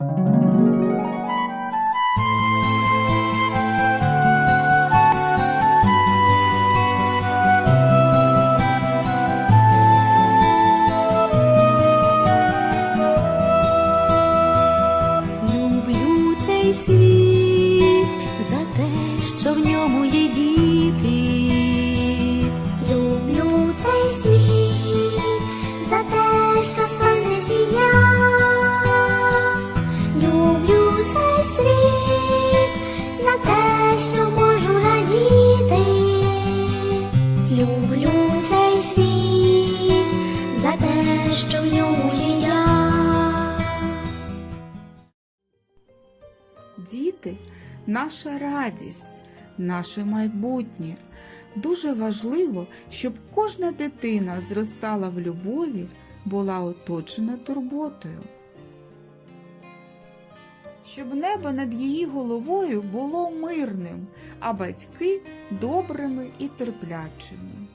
Música наша радість, наше майбутнє. Дуже важливо, щоб кожна дитина зростала в любові, була оточена турботою. Щоб небо над її головою було мирним, а батьки добрими і терплячими.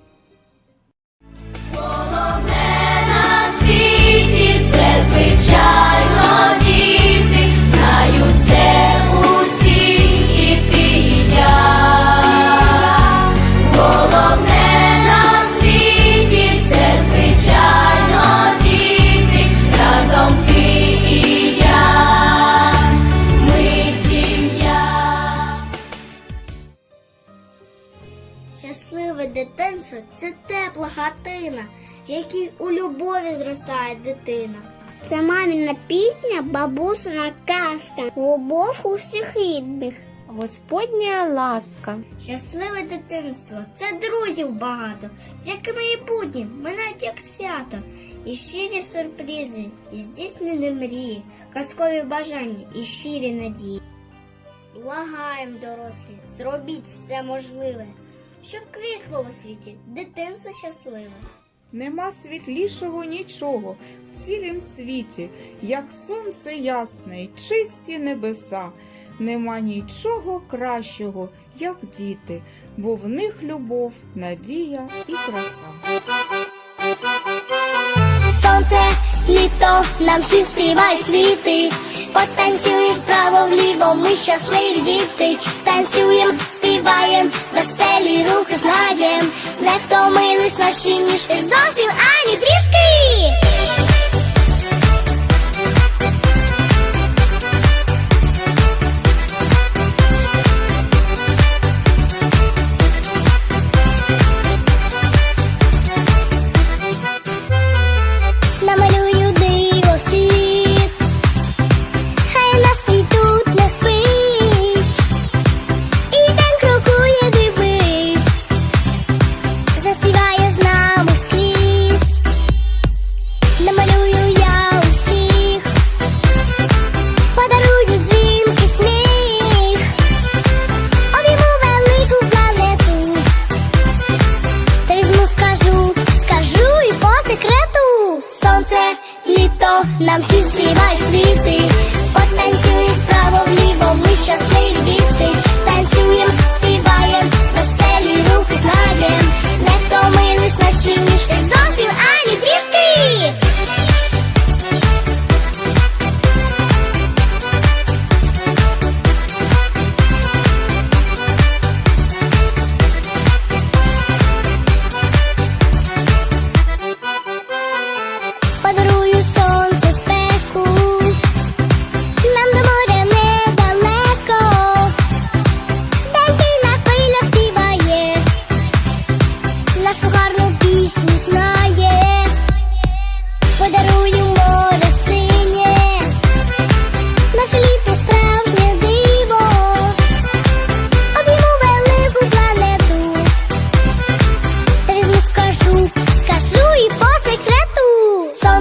на світі це звичайно дитина. Це маміна пісня, бабусина казка, любов усіх рідних. Господня ласка. Щасливе дитинство це друзів багато, з якими і будні минають як свято, і щирі сюрпризи, і здійснені мрії, казкові бажання і щирі надії. Благаєм, дорослі, зробіть все можливе, щоб квітло у світі дитинство щасливе. Нема світлішого нічого в цілім світі, як сонце ясне й чисті небеса. Нема нічого кращого, як діти, бо в них любов, надія і краса. Сонце, літо, нам всі співають квіти. Потанцюй вправо вліво, ми щасливі діти. Танцюєм, співаєм, веселі рухи знаєм. Не втомились наші ніжки зовсім ані трішки.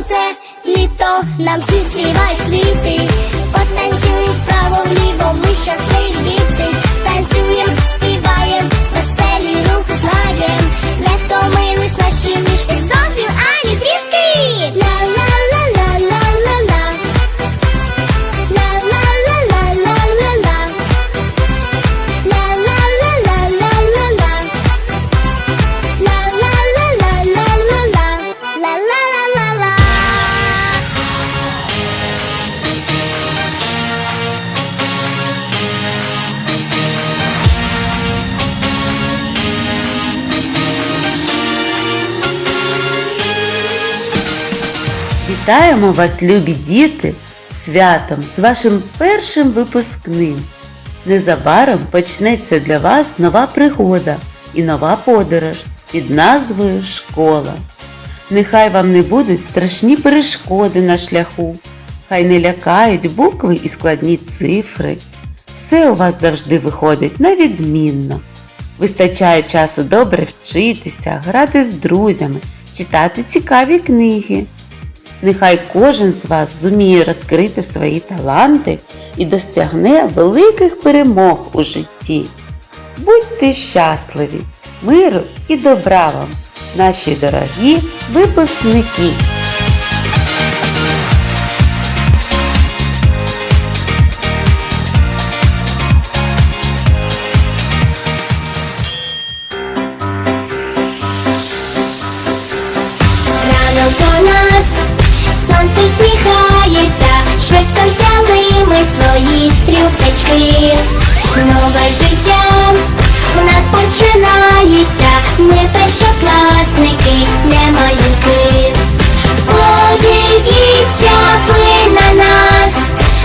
сонце, літо, нам всі слівають квіти, потанцюють право вліво, ми щасливі. Вітаємо вас, любі діти, святом, з вашим першим випускним. Незабаром почнеться для вас нова пригода і нова подорож під назвою Школа. Нехай вам не будуть страшні перешкоди на шляху, хай не лякають букви і складні цифри. Все у вас завжди виходить на відмінно. Вистачає часу добре вчитися, грати з друзями, читати цікаві книги. Нехай кожен з вас зуміє розкрити свої таланти і досягне великих перемог у житті. Будьте щасливі, миру і добра вам, наші дорогі випускники! Рюкзачки. Нове життя у нас починається, ми першокласники, не малюки. Подивіться ви на нас,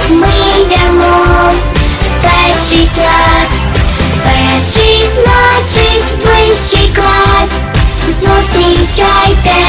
ми йдемо в перший клас. Перший значить вищий клас. Зустрічайте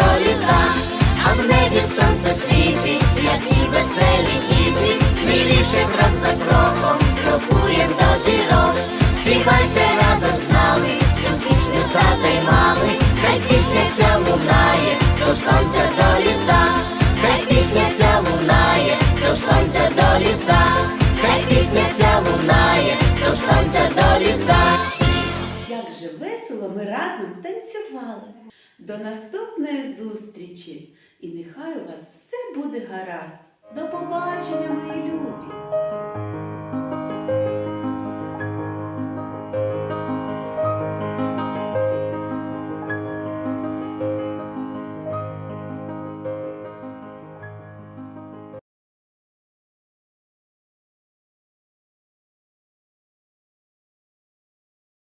До наступної зустрічі! І нехай у вас все буде гаразд. До побачення, мої любі!